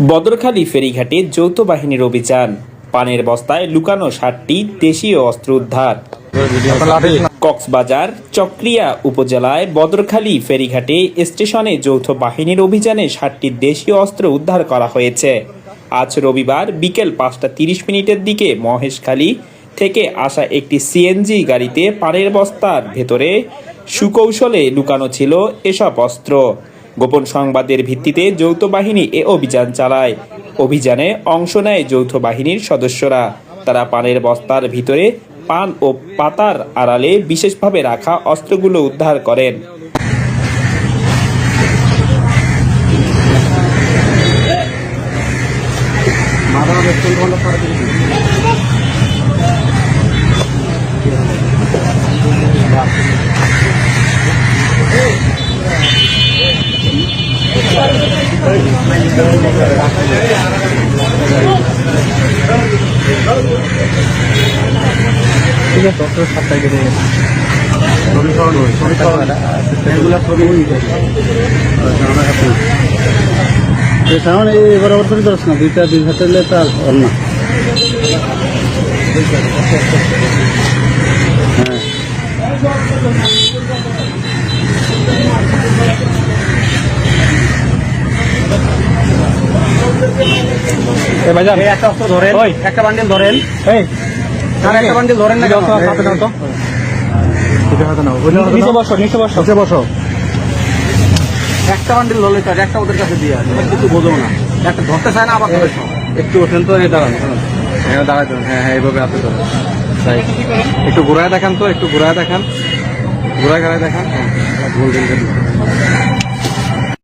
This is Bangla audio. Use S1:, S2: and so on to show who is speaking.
S1: বদরখালী ফেরিঘাটে যৌথ বাহিনীর অভিযান। পানের বস্তায় লুকানো ষাটটি দেশীয় অস্ত্র উদ্ধার। কক্সবাজার, চক্রিয়া উপজেলায় বদরখালী ফেরিঘাটে স্টেশনে যৌথ বাহিনীর অভিযানে ষাটটি দেশীয় অস্ত্র উদ্ধার করা হয়েছে। আজ রবিবার বিকেল পাঁচটা তিরিশ মিনিটের দিকে মহেশখালী থেকে আসা একটি সিএনজি গাড়িতে পানের বস্তার ভেতরে সুকৌশলে লুকানো ছিল এসব অস্ত্র। গোপন সংবাদের ভিত্তিতে যৌথ বাহিনী এ অভিযান চালায়। অভিযানে অংশ নেয় যৌথ বাহিনীর সদস্যরা। তারা পানের বস্তার ভিতরে পান ও পাতার আড়ালে বিশেষভাবে রাখা অস্ত্রগুলো উদ্ধার করেন।
S2: ঠিক আছে ডক্টর সাতটায় কেটে গেছে সামনে এবার আবার করে দোষ না দুইটা দুই হাতে তার না হ্যাঁ একটা অস্ত্র ধরেন একটা বান্ডিল ধরেন। আর একটা বান্ডিল ধরেন না হাতে নাও তো। নিচে বসো নিচে বসো। নিচে বসো। একটা বান্ডিল ধরলে আর একটা ওদের কাছে দিয়ে আসে। কিছু বোঝো না। একটা ধরতে চায় না আবার একটু ওঠেন তো এই দাঁড়ান হ্যাঁ দাঁড়াতে হ্যাঁ হ্যাঁ এইভাবে তাই। একটু ঘুরায় দেখান তো একটু ঘুরায় দেখান। ঘুরায় ঘুরায় দেখান। হ্যাঁ